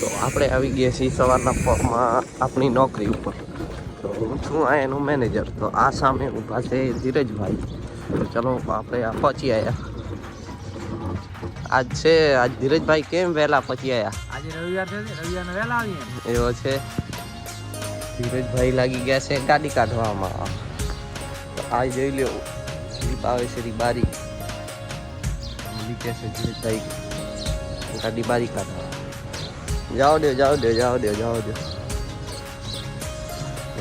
તો આપણે આવી ગયા છીએ સવારના પરમાં આપણી નોકરી ઉપર. તો હું છું આ એનો મેનેજર. તો આ સામે ઊભા છે ધીરજભાઈ. તો ચલો આપણે આ પહોંચી આવ્યા આજ છે આજ ધીરજભાઈ કેમ વહેલા પહોંચી આવ્યા આજે રવિવાર છે રવિવારને વહેલા આવીએ એવો છે. ધીરજભાઈ લાગી ગયા છે ગાડી કાઢવામાં. તો આ જોઈ લ્યો સ્લીપ આવે છે બારી ગયા છે ધીરજભાઈ ગાડી બારી કાઢવા. જાઓ દો, જાઓ દે જાઓ દે, જાઓ દો.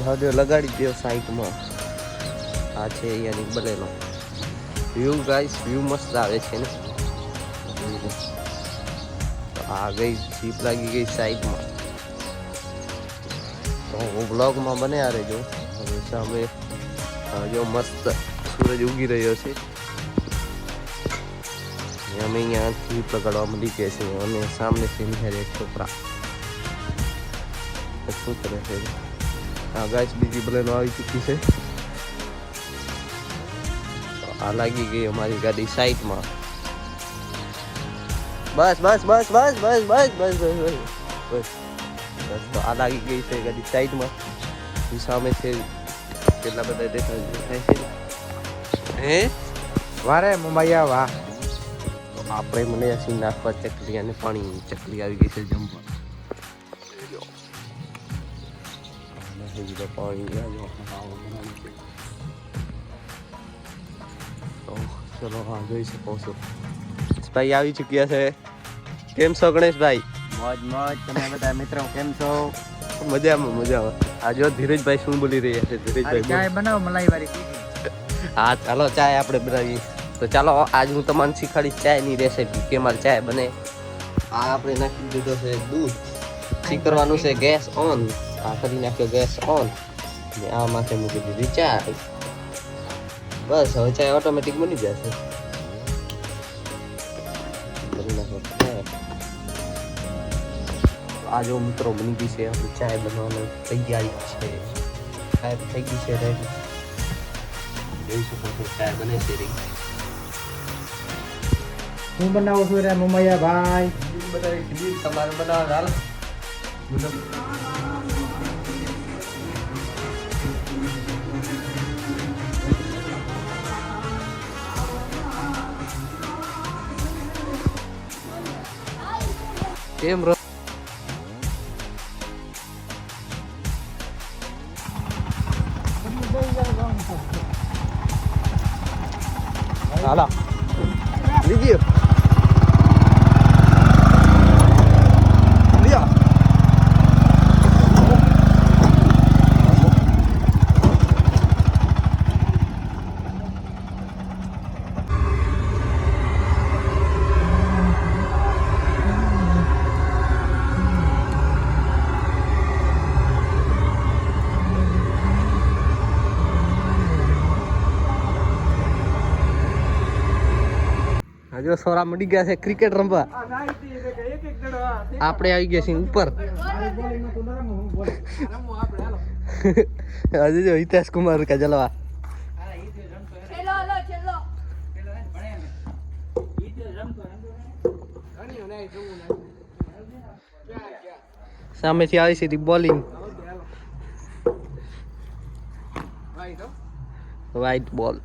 જાઓ દે, લગાડી દો સાઈડમાં. આ છે અહીંયાની બનેલો. વ્યૂ ગાઈસ વ્યૂ મસ્ત આવે છે ને. આ ગઈ, જીપ લાગી ગઈ સાઈડમાં. તો હું બ્લોગમાં આ રહેજો. હવે સામે જો મસ્ત સૂરજ ઉગી રહ્યો છે. અમે અહીંયા પકડવા મળી ગયા છીએ અને સામે છે એક છોકરા શું કરે છે આ ગાય બીજી બલેનો આવી ચૂકી છે આ લાગી ગઈ અમારી ગાડી સાઈડમાં બસ બસ બસ બસ બસ બસ બસ બસ બસ બસ તો આ લાગી ગઈ છે ગાડી સાઈડમાં સામે છે કેટલા બધા દેખાય છે હે વારે મુંબઈયા વાહ આપણે મને હસી નાખવા ચકલી અને પાણી ચકલી આવી ગઈ છે જમવા. પાણી ચલો હા જોઈ શકો છો. ભાઈ આવી ચૂક્યા છે. કેમ છો ગણેશભાઈ? મોજ મોજ તમે બધા મિત્રો કેમ છો? મજામાં મજામાં. આ જો ધીરજભાઈ શું બોલી રહ્યા છે ધીરજભાઈ ચાય બનાવો મલાઈ વાળી. હા ચાલો ચાય આપણે બનાવીએ. તો ચાલો, આજ હું તમને શીખવાડીશ ચાયની રેસીપી કે મારે ચાય બને. આ આપણે નાખી દીધો છે દૂધ. છી કરવાનું છે? Gas on. આ કરી નાખ્યો ગેસ ઓન. ને આ માથે મૂકી દીધી ચાય બસ, હવે ચાય ઓટોમેટિક બની જશે. આ જો મિત્રો બની ગઈ છે આપણી ચાય બનવાની તૈયારી છે. ચાય થઈ ગઈ છે રેડી જોઈ શકો છો, ચાય બને છે રહી હું બનાવું છું રે મુંબઈયા ભાઈ બતાવી ખીર તમારે બનાવવા હાલ કેમ રો હાલા લીજીએ હજુ સોરા મળી ગયા છે ક્રિકેટ રમવા. આપણે આવી ગયા છીએ ઉપર. હજુ જો હિતેશ કુમાર કા જલવા. સામેથી આવી સીધી બોલિંગ. વ્હાઈટ બોલ